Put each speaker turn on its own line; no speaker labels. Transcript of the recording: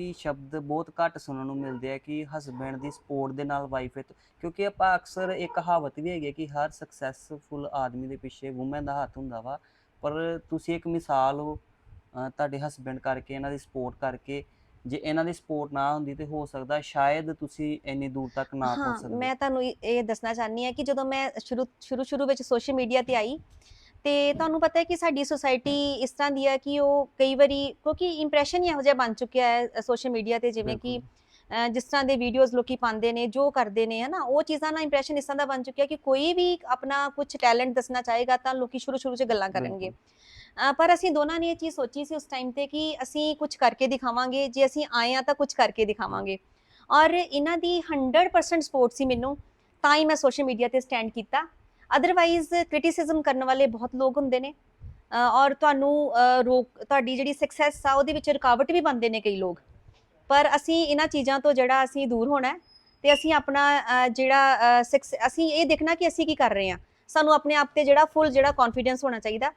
ਇਹ ਸ਼ਬਦ ਬਹੁਤ ਘੱਟ ਸੁਣਨ ਨੂੰ ਮਿਲਦੇ ਆ ਕਿ ਹਸਬੈਂਡ ਦੀ ਸਪੋਰਟ ਦੇ ਨਾਲ ਵਾਈਫ ਕਿਉਂਕਿ ਆਪਾਂ ਅਕਸਰ ਇੱਕ ਕਹਾਵਤ ਵੀ ਹੈਗੀ ਹੈ ਕਿ ਹਰ ਸਕਸੈਸਫੁਲ ਆਦਮੀ ਦੇ ਪਿੱਛੇ ਔਮਨ ਦਾ ਹੱਥ ਹੁੰਦਾ ਵਾ। ਪਰ ਤੁਸੀਂ ਇੱਕ ਮਿਸਾਲ ਹੋ ਤੁਹਾਡੇ ਹਸਬੈਂਡ ਕਰਕੇ ਇਹਨਾਂ ਦੀ ਸਪੋਰਟ ਕਰਕੇ ਜੇ ਇਹਨਾਂ ਦੀ ਸਪੋਰਟ ਨਾ ਹੁੰਦੀ ਤੇ ਹੋ ਸਕਦਾ ਸ਼ਾਇਦ ਤੁਸੀਂ ਇੰਨੀ ਦੂਰ ਤੱਕ ਨਾ
ਹਾਂ
ਪਹੁੰਚ ਸਕਦੇ।
ਮੈਂ ਤੁਹਾਨੂੰ ਇਹ- ਦੱਸਣਾ ਚਾਹਨੀ ਹਾਂ ਕਿ ਜਦੋਂ ਮੈਂ ਸ਼ੁਰੂ ਸ਼ੁਰੂ ਸ਼ੁਰੂ ਵਿੱਚ ਸੋਸ਼ਲ ਮੀਡੀਆ ਤੇ ਆਈ ਤੇ ਤੁਹਾਨੂੰ ਪਤਾ ਹੈ ਕਿ ਸਾਡੀ ਸੁਸਾਇਟੀ ਇਸ ਤਰ੍ਹਾਂ ਦੀ ਹੈ ਕਿ ਉਹ ਕਈ ਵਾਰੀ ਕਿਉਂਕਿ ਇੰਪ੍ਰੈਸ਼ਨ ਹੀ ਇਹੋ ਜਿਹਾ ਬਣ ਚੁੱਕਿਆ ਹੈ ਸੋਸ਼ਲ ਮੀਡੀਆ ਤੇ ਜਿਵੇਂ ਕਿ ਜਿਸ ਤਰ੍ਹਾਂ ਦੇ ਵੀਡੀਓਜ਼ ਲੋਕੀ ਪਾਉਂਦੇ ਨੇ ਜੋ ਕਰਦੇ ਨੇ ਹਨਾ ਉਹ ਚੀਜ਼ਾਂ ਦਾ ਇੰਪ੍ਰੈਸ਼ਨ ਇਸ ਤਰ੍ਹਾਂ ਦਾ ਬਣ ਚੁੱਕਿਆ ਕਿ ਕੋਈ ਵੀ ਆਪਣਾ ਕੁਝ ਟੈਲੈਂਟ ਦੱਸਣਾ ਚਾਹੇਗਾ ਤਾਂ ਲੋਕੀ ਸ਼ੁਰੂ ਸ਼ੁਰੂ 'ਚ ਗੱਲਾਂ ਕਰਨਗੇ। ਪਰ ਅਸੀਂ ਦੋਨਾਂ ਨੇ ਇਹ ਚੀਜ਼ ਸੋਚੀ ਸੀ ਉਸ ਟਾਈਮ ਤੇ ਕਿ ਅਸੀਂ ਕੁਝ ਕਰਕੇ ਦਿਖਾਵਾਂਗੇ ਜੇ ਅਸੀਂ ਆਏ ਆ ਤਾਂ ਕੁਝ ਕਰਕੇ ਦਿਖਾਵਾਂਗੇ। ਔਰ ਇਹਨਾਂ ਦੀ 100% ਸਪੋਰਟ ਸੀ ਮੈਨੂੰ ਤਾਂ ਹੀ ਮੈਂ ਸੋਸ਼ਲ ਮੀਡੀਆ ਤੇ ਸਟੈਂਡ ਕੀਤਾ। ਅਦਰਵਾਈਜ਼ ਕ੍ਰਿਟਿਸਿਜ਼ਮ ਕਰਨ ਵਾਲੇ ਬਹੁਤ ਲੋਕ ਹੁੰਦੇ ਨੇ। ਔਰ ਤੁਹਾਨੂੰ ਰੋਕ ਤੁਹਾਡੀ ਜਿਹੜੀ ਸਕਸੈਸ ਆ ਉਹਦੇ ਵਿੱਚ ਰੁਕਾਵਟ ਵੀ ਬਣਦੇ ਨੇ ਕਈ ਲੋਕ। ਪਰ ਅਸੀਂ ਇਹਨਾਂ ਚੀਜ਼ਾਂ ਤੋਂ ਜਿਹੜਾ ਅਸੀਂ ਦੂਰ ਹੋਣਾ ਹੈ ਤੇ ਅਸੀਂ ਆਪਣਾ ਜਿਹੜਾ ਅਹ, ਅਸੀਂ ਇਹ ਦੇਖਣਾ ਕਿ ਅਸੀਂ ਕੀ ਕਰ ਰਹੇ ਹਾਂ। ਸਾਨੂੰ ਆਪਣੇ ਆਪ ਤੇ ਜਿਹੜਾ ਫੁੱਲ ਜਿਹੜਾ ਕੌਨਫੀਡੈਂਸ ਹੋਣਾ ਚਾਹੀਦਾ।